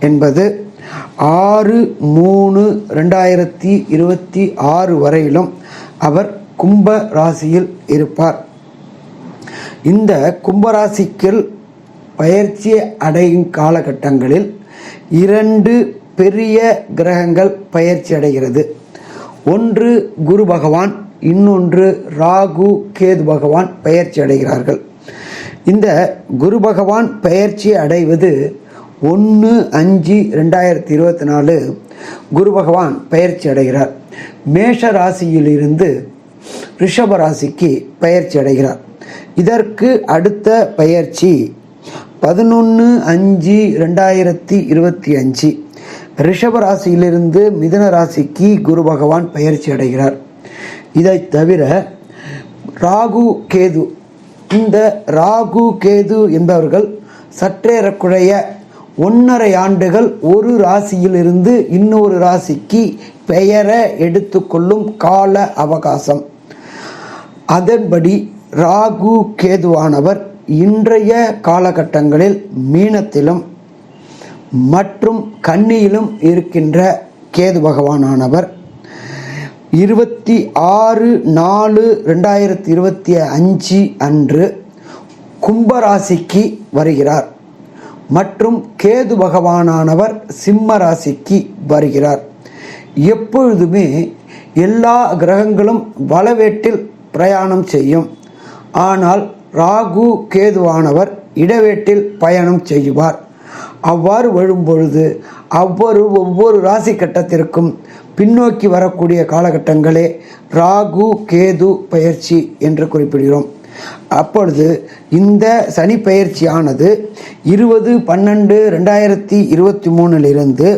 என்பது ஆறு மூணு ரெண்டாயிரத்தி இருபத்தி ஆறு வரையிலும் அவர் கும்ப ராசியில் இருப்பார். இந்த கும்பராசிக்கில் பயிற்சி அடையும் காலகட்டங்களில் இரண்டு பெரிய கிரகங்கள் பயிற்சி அடைகிறது. ஒன்று குரு பகவான் இன்னொன்று ராகு கேது பகவான் பயிற்சி அடைகிறார்கள். இந்த குரு பகவான் பயிற்சி அடைவது ஒன்று அஞ்சு ரெண்டாயிரத்தி இருபத்தி நாலு குரு பகவான் பயிற்சி அடைகிறார். மேஷ ராசியிலிருந்து ரிஷப ராசிக்கு பயிற்சி அடைகிறார். இதற்கு அடுத்த பயிற்சி பதினொன்று அஞ்சு ரெண்டாயிரத்தி இருபத்தி அஞ்சு. ரிஷப ராசியிலிருந்து மிதன ராசிக்கு குரு பகவான் பயிற்சி அடைகிறார். இதை தவிர ராகு கேது. இந்த ராகு கேது என்பவர்கள் சற்றேறக்குறைய ஒன்றரை ஆண்டுகள் ஒரு ராசியிலிருந்து இன்னொரு ராசிக்கு பெயரை எடுத்துக்கொள்ளும் கால அவகாசம். அதன்படி ராகு கேதுவானவர் இன்றைய காலகட்டங்களில் மீனத்திலும் மற்றும் கன்னியிலும் இருக்கின்ற கேது பகவானானவர். இருபத்தி ஆறு நாலு ரெண்டாயிரத்தி இருபத்தி அஞ்சு அன்று கும்பராசிக்கு வருகிறார். மற்றும் கேது பகவானானவர் சிம்ம ராசிக்கு வருகிறார். எப்பொழுதுமே எல்லா கிரகங்களும் வலவேட்டில் பிரயாணம் செய்யும். ஆனால் ராகு கேதுவானவர் இடவேட்டில் பயணம் செய்வார். அவ்வாறு வரும்பொழுது அவ்வொரு ஒவ்வொரு ராசி கட்டத்திற்கும் பின்னோக்கி வரக்கூடிய காலகட்டங்களே ராகு கேது பயிற்சி என்று குறிப்பிடுகிறோம். அப்பொழுது இந்த சனி பயிற்சியானது இருபது பன்னெண்டு ரெண்டாயிரத்தி இருபத்தி மூணிலிருந்து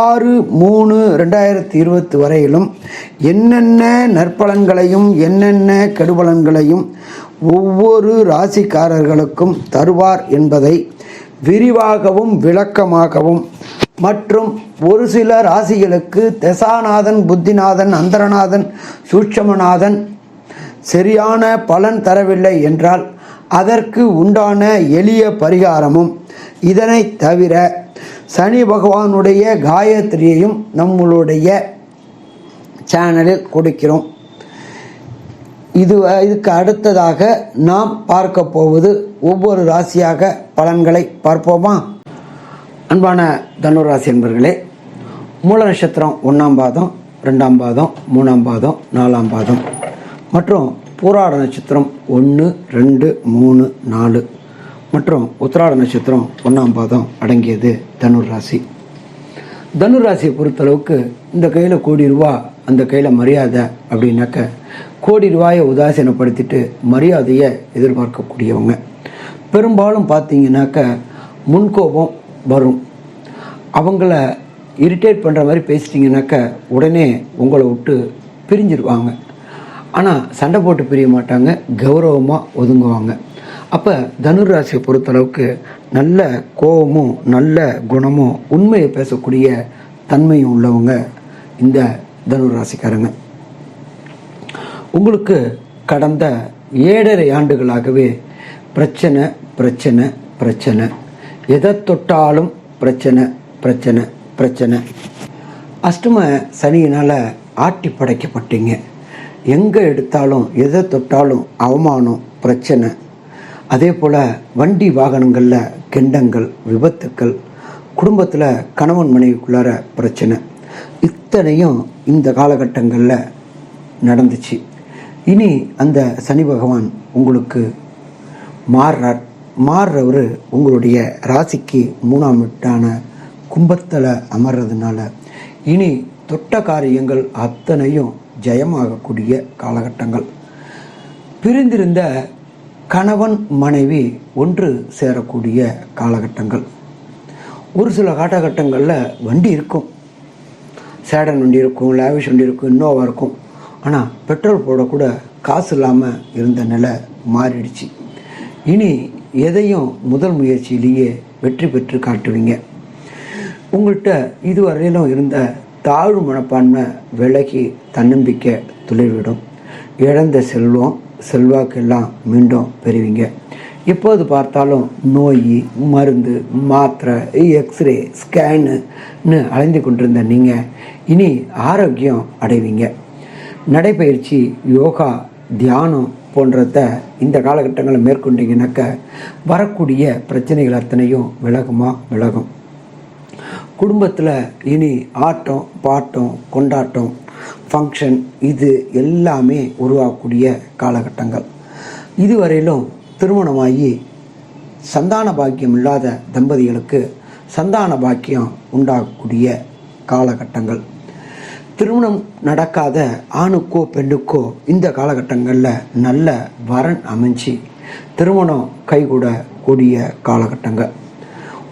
ஆறு மூணு ரெண்டாயிரத்தி இருபத்தி வரையிலும் என்னென்ன நற்பலன்களையும் என்னென்ன கெடுபலன்களையும் ஒவ்வொரு ராசிக்காரர்களுக்கும் தருவார் என்பதை விரிவாகவும் விளக்கமாகவும் மற்றும் ஒரு சில ராசிகளுக்கு தசாநாதன் புத்திநாதன் அந்தரநாதன் சூட்சமநாதன் சரியான பலன் தரவில்லை என்றால் அதற்கு உண்டான எளிய பரிகாரமும் இதனை தவிர சனி பகவானுடைய காயத்ரியையும் நம்மளுடைய சேனலில் கொடுக்கிறோம். இது இதுக்கு அடுத்ததாக நாம் பார்க்க போவது ஒவ்வொரு ராசியாக பலன்களை பார்ப்போமா? அன்பான தனுராசி என்பர்களே மூல நட்சத்திரம் ஒன்றாம் பாதம் ரெண்டாம் பாதம் மூணாம் பாதம் நாலாம் பாதம். மற்றும் பூராட நட்சத்திரம் ஒன்று ரெண்டு மூணு நாலு. மற்றும் உத்திராட நட்சத்திரம் ஒன்றாம் பாதம் அடங்கியது தனுர் ராசி தனுர் ராசியை பொறுத்தளவுக்கு இந்த கையில் கோடி ரூபா அந்த கையில் மரியாதை அப்படின்னாக்க கோடி ரூபாயை உதாசீனப்படுத்திட்டு மரியாதையை எதிர்பார்க்கக்கூடியவங்க. பெரும்பாலும் பார்த்தீங்கன்னாக்க முன்கோபம் வரும். அவங்கள இரிட்டேட் பண்ணுற மாதிரி பேசிட்டிங்கனாக்க உடனே உங்களை விட்டு பிரிஞ்சிருவாங்க. ஆனால் சண்டை போட்டு பிரிய மாட்டாங்க கௌரவமாக ஒதுங்குவாங்க. அப்போ தனுர் ராசியை பொறுத்தளவுக்கு நல்ல கோபமும் நல்ல குணமும் உண்மையை பேசக்கூடிய தன்மையும் உள்ளவங்க இந்த தனுர் ராசிக்காரங்க. உங்களுக்கு கடந்த ஏழரை ஆண்டுகளாகவே பிரச்சனை பிரச்சனை பிரச்சனை. எதை தொட்டாலும் பிரச்சனை பிரச்சனை பிரச்சனை. அஷ்டம சனியினால் ஆட்டி படைக்கப்பட்டீங்க. எங்கே எடுத்தாலும் எதை தொட்டாலும் அவமானம் பிரச்சனை. அதே போல் வண்டி வாகனங்களில் கெண்டங்கள் விபத்துக்கள் குடும்பத்தில் கணவன் மனைவிக்குள்ளார பிரச்சனை. இத்தனையும் இந்த காலகட்டங்களில் நடந்துச்சு. இனி அந்த சனி பகவான் உங்களுக்கு மாறுறார். மாறுறவர் உங்களுடைய ராசிக்கு மூணாம் வீட்டான கும்பத்தில் அமர்றதுனால இனி தொட்ட காரியங்கள் அத்தனையும் ஜெயமாகக்கூடிய காலகட்டங்கள். பிரிந்திருந்த கணவன் மனைவி ஒன்று சேரக்கூடிய காலகட்டங்கள். ஒரு சில காலகட்டங்களில் வண்டி இருக்கும். சேடன் வண்டி இருக்கும் லேவிஷ் வண்டி இருக்கும் இன்னோவா இருக்கும். ஆனால் பெட்ரோல் போடக்கூட காசு இல்லாமல் இருந்த நிலை மாறிடுச்சு. இனி எதையும் முதல் முயற்சியிலேயே வெற்றி பெற்று காட்டுவீங்க. உங்கள்கிட்ட இதுவரையிலும் இருந்த தாழ்வு மனப்பான்மை விலகி தன்னம்பிக்கை துளிர்விடும். இழந்த செல்வம் செல்வாக்கெல்லாம் மீண்டும் பெறுவீங்க. எப்போது பார்த்தாலும் நோய் மருந்து மாத்திரை எக்ஸ்ரே ஸ்கேனுன்னு அலைந்து கொண்டிருந்த நீங்கள் இனி ஆரோக்கியம் அடைவீங்க. நடைப்பயிற்சி யோகா தியானம் போன்றத இந்த காலகட்டங்களில் மேற்கொண்டீங்கன்னாக்க வரக்கூடிய பிரச்சனைகள் அத்தனையும் விலகுமா? விலகும். குடும்பத்தில் இனி ஆட்டம் பாட்டம் கொண்டாட்டம் ஃபங்க்ஷன் இது எல்லாமே உருவாகக்கூடிய காலகட்டங்கள். இதுவரையிலும் திருமணமாகி சந்தான பாக்கியம் இல்லாத தம்பதிகளுக்கு சந்தான பாக்கியம் உண்டாகக்கூடிய காலகட்டங்கள். திருமணம் நடக்காத ஆணுக்கோ பெண்ணுக்கோ இந்த காலகட்டங்களில் நல்ல வரன் அமைஞ்சு திருமணம் கைகூட கூடிய காலகட்டங்கள்.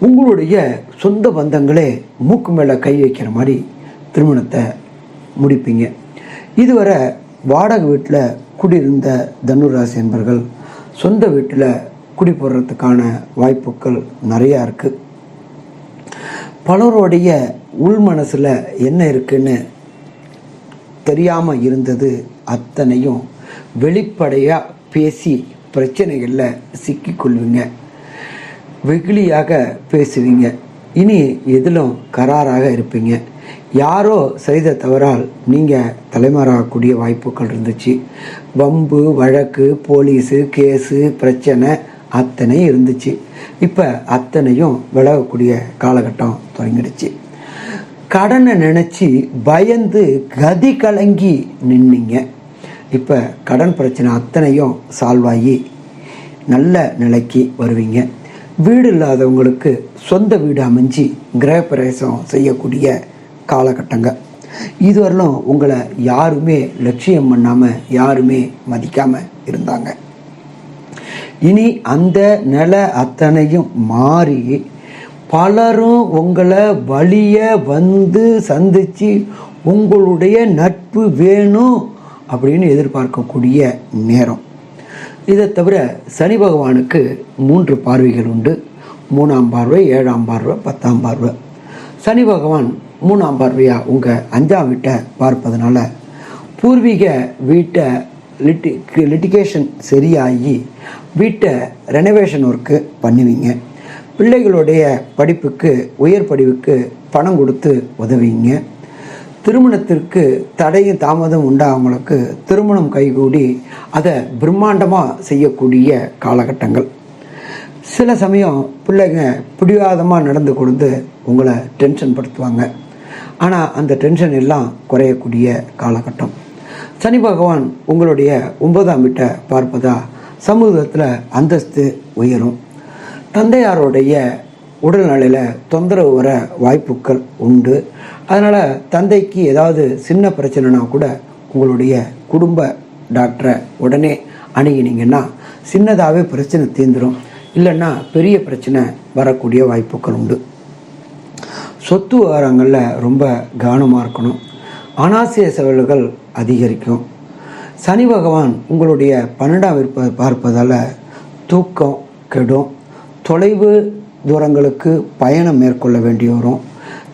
உங்களுடைய சொந்த பந்தங்களே மூக்கு மேலே கை வைக்கிற மாதிரி திருமணத்தை முடிப்பீங்க. இதுவரை வாடகை வீட்டில் குடியிருந்த தனுராசி என்பர்கள் சொந்த வீட்டில் குடி போடுறதுக்கான வாய்ப்புகள் நிறையா இருக்குது பலருடைய உள் மனசில் என்ன இருக்குன்னு தெரியாமல் இருந்தது அத்தனையும் வெளிப்படையாக பேசி பிரச்சனைகளில் சிக்கிக்கொள்வீங்க. வெகுளியாக பேசுவீங்க. இனி எதிலும் கராராக இருப்பீங்க. யாரோ செய்த தவறால் நீங்கள் தலைமறையாகக்கூடிய வாய்ப்புகள் இருந்துச்சு. வம்பு வழக்கு போலீஸு கேஸு பிரச்சனை அத்தனை இருந்துச்சு. இப்போ அத்தனையும் விலகக்கூடிய காலகட்டம் தொடங்கிடுச்சு. கடனை நினச்சி பயந்து கதி கலங்கி நின்னீங்க. இப்போ கடன் பிரச்சனை அத்தனையும் சால்வ் ஆகி நல்ல நிலைக்கு வருவீங்க. வீடு இல்லாதவங்களுக்கு சொந்த வீடு அமைஞ்சு கிரகப்பிரவேசம் செய்யக்கூடிய காலகட்டங்கள் இதுவரையிலும் உங்களை யாருமே லட்சியம் பண்ணாமல் யாருமே மதிக்காமல் இருந்தாங்க. இனி அந்த நிலை அத்தனையும் மாறி பலரும் உங்களை வழிய வந்து சந்தித்து உங்களுடைய நட்பு வேணும் அப்படின்னு எதிர்பார்க்கக்கூடிய நேரம். இதை தவிர சனி பகவானுக்கு மூன்று பார்வைகள் உண்டு. மூணாம் பார்வை ஏழாம் பார்வை பத்தாம் பார்வை. சனி பகவான் மூணாம் பார்வையாக உங்கள் அஞ்சாம் வீட்டை பார்ப்பதனால பூர்வீக வீட்டை லிட்டி லிட்டிகேஷன் சரியாகி வீட்டை ரெனோவேஷன் ஒர்க்கு பண்ணுவீங்க. பிள்ளைகளுடைய படிப்புக்கு உயர் படிவுக்கு பணம் கொடுத்து உதவிங்க திருமணத்திற்கு தடையும் தாமதம் உண்டாகவங்களுக்கு திருமணம் கைகூடி அதை பிரம்மாண்டமாக செய்யக்கூடிய காலகட்டங்கள். சில சமயம் பிள்ளைங்க பிடிவாதமாக நடந்து கொடுத்து உங்களை டென்ஷன் படுத்துவாங்க. ஆனால் அந்த டென்ஷன் எல்லாம் குறையக்கூடிய காலகட்டம். சனி பகவான் உங்களுடைய ஒன்பதாம் வீட்டை பார்ப்பதா சமூகத்தில் அந்தஸ்து உயரும். தந்தையாருடைய உடல்நிலையில் தொந்தரவு வர வாய்ப்புகள் உண்டு. அதனால் தந்தைக்கு ஏதாவது சின்ன பிரச்சனைனா கூட உங்களுடைய குடும்ப டாக்டரை உடனே அணுகினீங்கன்னா சின்னதாகவே பிரச்சனை தீர்ந்துடும் இல்லைன்னா பெரிய பிரச்சனை வரக்கூடிய வாய்ப்புகள் உண்டு. சொத்து விவகாரங்களில் ரொம்ப கவனமாக இருக்கணும். அனாசிய செலவுகள் அதிகரிக்கும். சனி பகவான் உங்களுடைய பன்னெண்டாம் விற்ப பார்ப்பதால் தூக்கம் கெடும். தொலைவு தூரங்களுக்கு பயணம் மேற்கொள்ள வேண்டி வரும்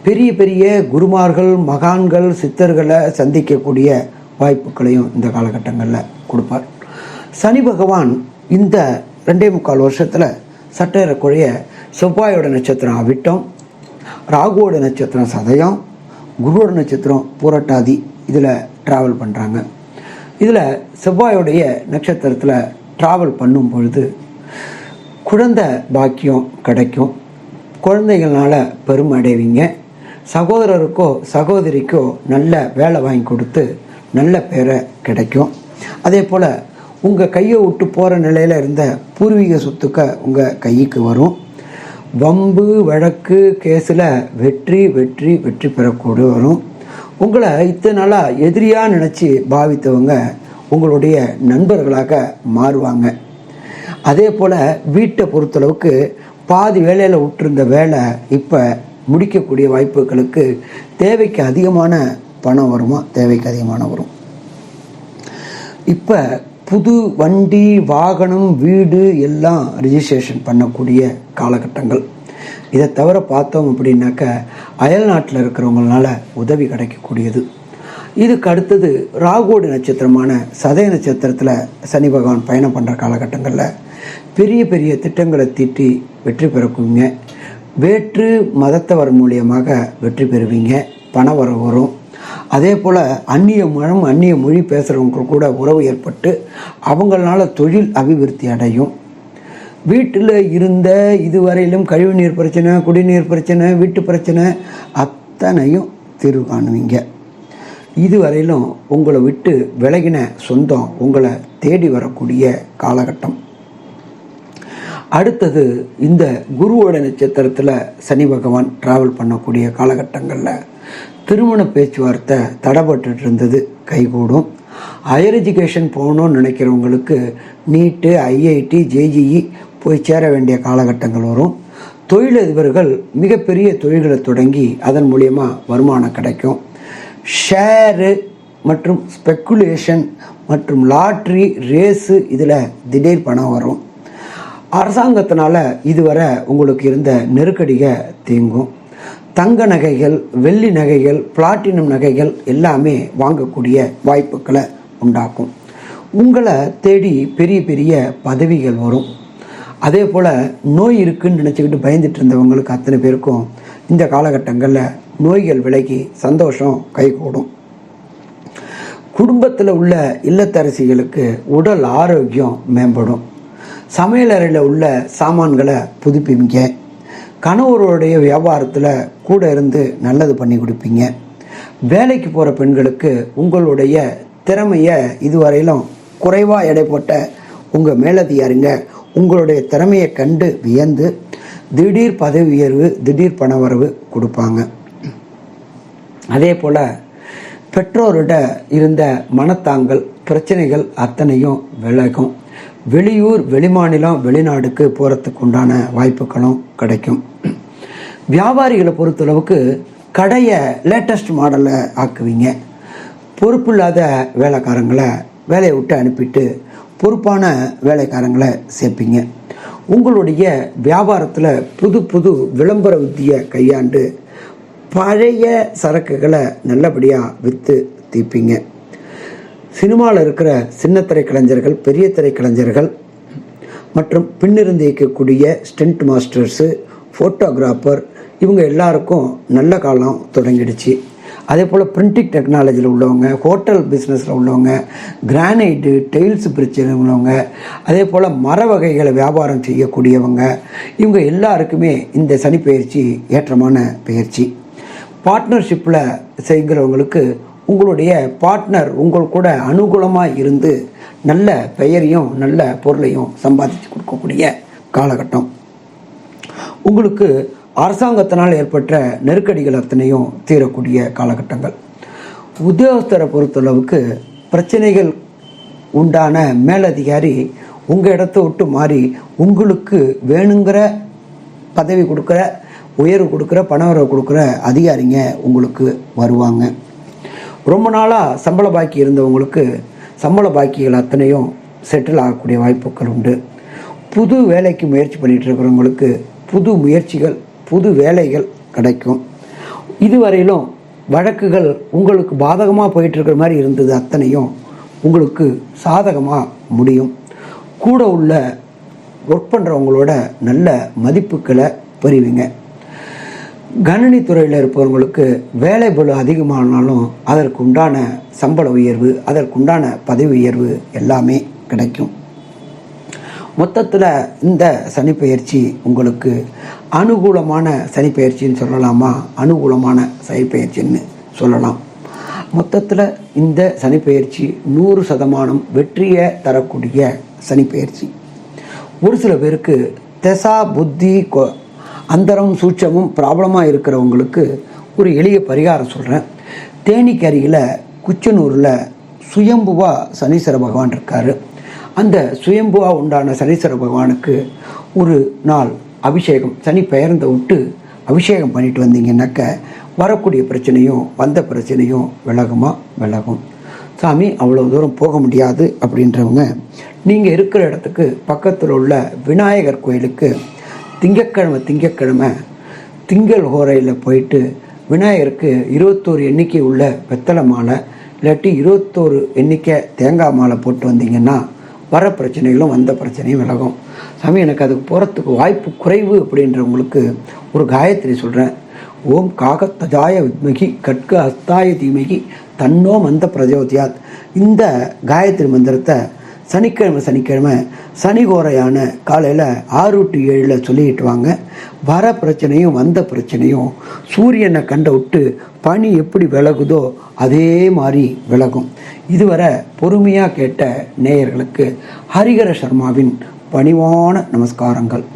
பெரிய பெரிய குருமார்கள் மகான்கள் சித்தர்களை சந்திக்கக்கூடிய வாய்ப்புகளையும் இந்த காலகட்டங்களில் கொடுப்பார். சனி பகவான் இந்த ரெண்டே முக்கால் வருஷத்தில் சட்டேறக்குறைய செவ்வாயோட நட்சத்திரம் அவிட்டம் ராகுவோட நட்சத்திரம் சதயம் குருவோட நட்சத்திரம் பூரட்டாதி இதில் ட்ராவல் பண்ணுறாங்க இதில் செவ்வாயோடைய நட்சத்திரத்தில் ட்ராவல் பண்ணும் பொழுது குழந்தை பாக்கியம் கிடைக்கும். குழந்தைகளால் பெருமை அடைவீங்க. சகோதரருக்கோ சகோதரிக்கோ நல்ல வேலை வாங்கி கொடுத்து நல்ல பேரை கிடைக்கும். அதே போல் உங்கள் கையை விட்டு போகிற நிலையில் இருந்த பூர்வீக சொத்துக்க உங்கள் கைக்கு வரும். வம்பு வழக்கு கேஸில் வெற்றி வெற்றி வெற்றி பெறக்கூட வரும். உங்களை இத்தனை நாளாக எதிரியாக நினச்சி பாவித்தவங்க உங்களுடைய நண்பர்களாக மாறுவாங்க. அதே போல் வீட்டை பொறுத்தளவுக்கு பாதி வேலையில் விட்டுருந்த வேலை இப்போ முடிக்கக்கூடிய வாய்ப்புகளுக்கு தேவைக்கு அதிகமான பணம் வருமா? தேவைக்கு அதிகமான வரும். இப்போ புது வண்டி வாகனம் வீடு எல்லாம் ரிஜிஸ்ட்ரேஷன் பண்ணக்கூடிய காலகட்டங்கள். இதை தவிர பார்த்தோம் அப்படின்னாக்க அயல் நாட்டில் இருக்கிறவங்களால உதவி கிடைக்கக்கூடியது. இதுக்கு அடுத்தது ராகோடு நட்சத்திரமான சதய நட்சத்திரத்தில் சனி பகவான் பயணம் பண்ணுற காலகட்டங்களில் பெரிய பெரிய திட்டங்களை தீட்டி வெற்றி பெறக்குங்க வேற்று மதத்தவர் மூலியமாக வெற்றி பெறுவீங்க பண வரவு வரும். அதே போல் அந்நிய மனம் அந்நிய மொழி பேசுகிறவங்க கூட உறவு ஏற்பட்டு அவங்களால தொழில் அபிவிருத்தி அடையும். வீட்டில் இருந்த இதுவரையிலும் கழிவுநீர் பிரச்சனை குடிநீர் பிரச்சனை வீட்டு பிரச்சனை அத்தனையும் தீர்வு காணுவீங்க. இதுவரையிலும் உங்களை விட்டு விலகின சொந்தம் உங்களை தேடி வரக்கூடிய காலகட்டம். அடுத்தது இந்த குருவோட நட்சத்திரத்தில் சனி பகவான் டிராவல் பண்ணக்கூடிய காலகட்டங்களில் திருமண பேச்சுவார்த்தை தடைப்பட்டு இருந்தது கைகூடும். ஹையர் எஜுகேஷன் போகணும்னு நினைக்கிறவங்களுக்கு நீட்டு ஐஐடி ஜேஜிஇ போய் சேர வேண்டிய காலகட்டங்கள் வரும். தொழிலதிபர்கள் மிகப்பெரிய தொழில்களை தொடங்கி அதன் மூலியமாக வருமானம் கிடைக்கும். ஷேரு மற்றும் ஸ்பெக்குலேஷன் மற்றும் லாட்ரி ரேஸு இதில் திடீர் பணம் வரும். அரசாங்கத்தினால இதுவரை உங்களுக்கு இருந்த நெருக்கடிக தீங்கும். தங்க நகைகள் வெள்ளி நகைகள் பிளாட்டினம் நகைகள் எல்லாமே வாங்கக்கூடிய வாய்ப்புகளை உண்டாக்கும். உங்களை தேடி பெரிய பெரிய பதவிகள் வரும். அதே போல் நோய் இருக்குன்னு நினச்சிக்கிட்டு பயந்துட்டு இருந்தவங்களுக்கு அத்தனை பேருக்கும் இந்த காலகட்டங்களில் நோய்கள் விலகி சந்தோஷம் கைகூடும். குடும்பத்தில் உள்ள இல்லத்தரசிகளுக்கு உடல் ஆரோக்கியம் மேம்படும். சமையலறையில் உள்ள சாமான்களை புதுப்பிங்க. கணவருடைய வியாபாரத்தில் கூட இருந்து நல்லது பண்ணி கொடுப்பீங்க. வேலைக்கு போகிற பெண்களுக்கு உங்களுடைய திறமையை இதுவரையிலும் குறைவாக எடை போட்ட உங்கள் மேலதிகாரிங்க உங்களுடைய திறமையை கண்டு வியந்து திடீர் பதவி உயர்வு திடீர் பணவரவு கொடுப்பாங்க. அதே போல் பெற்றோரிட இருந்த மனத்தாங்கல் பிரச்சனைகள் அத்தனையும் விலகும். வெளியூர் வெளிமாநிலம் வெளிநாடுக்கு போகிறதுக்கு உண்டான வாய்ப்புகளும் கிடைக்கும். வியாபாரிகளை பொறுத்தளவுக்கு கடையை லேட்டஸ்ட் மாடலில் ஆக்குவீங்க. பொறுப்பில்லாத வேலைக்காரங்களை வேலையை விட்டு அனுப்பிட்டு பொறுப்பான வேலைக்காரங்களை சேர்ப்பீங்க. உங்களுடைய வியாபாரத்தில் புது புது விளம்பர வித்தியை கையாண்டு பழைய சரக்குகளை நல்லபடியாக விற்று தீர்ப்பீங்க. சினிமாவில் இருக்கிற சின்ன கலைஞர்கள் பெரிய திரைக்கலைஞர்கள் மற்றும் பின்னிருந்து இயக்கக்கூடிய ஸ்டென்ட் மாஸ்டர்ஸு ஃபோட்டோகிராஃபர் இவங்க எல்லாருக்கும் நல்ல காலம் தொடங்கிடுச்சு. அதே போல் பிரிண்டிங் டெக்னாலஜியில் உள்ளவங்க ஹோட்டல் பிஸ்னஸில் உள்ளவங்க கிரானைட்டு டெயில்ஸ் பிரச்சனை உள்ளவங்க அதே போல் மர வகைகளை வியாபாரம் செய்யக்கூடியவங்க இவங்க எல்லாருக்குமே இந்த சனி பயிற்சி ஏற்றமான பயிற்சி பார்ட்னர்ஷிப்பில் செய்கிறவங்களுக்கு உங்களுடைய பார்ட்னர் உங்கள் கூட அனுகூலமாக இருந்து நல்ல பெயரையும் நல்ல பொருளையும் சம்பாதிச்சு கொடுக்கக்கூடிய காலகட்டம். உங்களுக்கு அரசாங்கத்தினால் ஏற்பட்ட நெருக்கடிகள் அத்தனையும் தீரக்கூடிய காலகட்டங்கள். உத்தியோகஸ்தரை பொறுத்தளவுக்கு பிரச்சனைகள் உண்டான மேலதிகாரி உங்கள் இடத்த விட்டு மாறி உங்களுக்கு வேணுங்கிற பதவி கொடுக்குற உயர்வு கொடுக்குற பணவரவு கொடுக்குற அதிகாரிங்க உங்களுக்கு வருவாங்க. ரொம்ப நாளாக சம்பள பாக்கி இருந்தவங்களுக்கு சம்பள பாக்கிகள் அத்தனையும் செட்டில் ஆகக்கூடிய வாய்ப்புகள் உண்டு. புது வேலைக்கு முயற்சி பண்ணிட்டு இருக்கிறவங்களுக்கு புது முயற்சிகள் புது வேலைகள் கிடைக்கும். இதுவரையிலும் வழக்குகள் உங்களுக்கு பாதகமாக போயிட்டுருக்கிற மாதிரி இருந்தது அத்தனையும் உங்களுக்கு சாதகமாக முடியும். கூட உள்ள ஒர்க் பண்ணுறவங்களோட நல்ல மதிப்புகளை பெறுவீங்க. கணினி துறையில் இருப்பவங்களுக்கு வேலை பலு அதிகமானாலும் அதற்கு உண்டான சம்பள உயர்வு அதற்குண்டான பதவி உயர்வு எல்லாமே கிடைக்கும். மொத்தத்தில் இந்த சனிப்பெயர்ச்சி உங்களுக்கு அனுகூலமான சனிப்பெயர்ச்சின்னு சொல்லலாமா? அனுகூலமான சனிப்பெயர்ச்சின்னு சொல்லலாம். மொத்தத்தில் இந்த சனிப்பெயர்ச்சி நூறு சதமானம் வெற்றியை தரக்கூடிய சனிப்பெயர்ச்சி. ஒரு சில பேருக்கு தெசா புத்தி கொ- அந்தரம் சூட்சமும் ப்ராப்ளமாக இருக்கிறவங்களுக்கு ஒரு எளிய பரிகாரம் சொல்கிறேன் தேனிக்கரியில் குச்சனூரில் சுயம்புவா சனீஸ்வர பகவான் இருக்கார். அந்த சுயம்புவா உண்டான சனீஸ்வர பகவானுக்கு ஒரு நாள் அபிஷேகம் சனி பெயர்ந்த விட்டு அபிஷேகம் பண்ணிட்டு வந்தீங்கன்னாக்க வரக்கூடிய பிரச்சனையும் வந்த பிரச்சனையும் விலகுமா? விலகும். சாமி அவ்வளோ தூரம் போக முடியாது அப்படின்றவங்க நீங்கள் இருக்கிற இடத்துக்கு பக்கத்தில் உள்ள விநாயகர் கோயிலுக்கு திங்கட்கிழமை திங்கக்கிழமை திங்கள் ஹோரையில் போயிட்டு விநாயகருக்கு இருபத்தோரு எண்ணிக்கை உள்ள வெத்தலை மாலை இல்லாட்டி இருபத்தோரு எண்ணிக்கை தேங்காய் மாலை போட்டு வந்தீங்கன்னா வர பிரச்சனைகளும் வந்த பிரச்சனையும் விலகும். சாமி எனக்கு அதுக்கு போகிறதுக்கு வாய்ப்பு குறைவு அப்படின்றவங்களுக்கு ஒரு காயத்ரி சொல்கிறேன் ஓம் காகத்தஜாய வித்மகி கட்க ஹஸ்தாய தீமகி தன்னோ மந்த பிரஜோதியாத். இந்த காயத்ரி மந்திரத்தை சனிக்கிழமை சனிக்கிழமை சனிகோரையான காலையில் ஆறு டு ஏழில் சொல்லிக்கிட்டு வாங்க. வர பிரச்சனையும் வந்த பிரச்சனையும் சூரியனை கண்ட விட்டு பனி எப்படி விலகுதோ அதே மாதிரி விலகும். இதுவரை பொறுமையாக கேட்ட நேயர்களுக்கு ஹரிகர சர்மாவின் பணிவான நமஸ்காரங்கள்.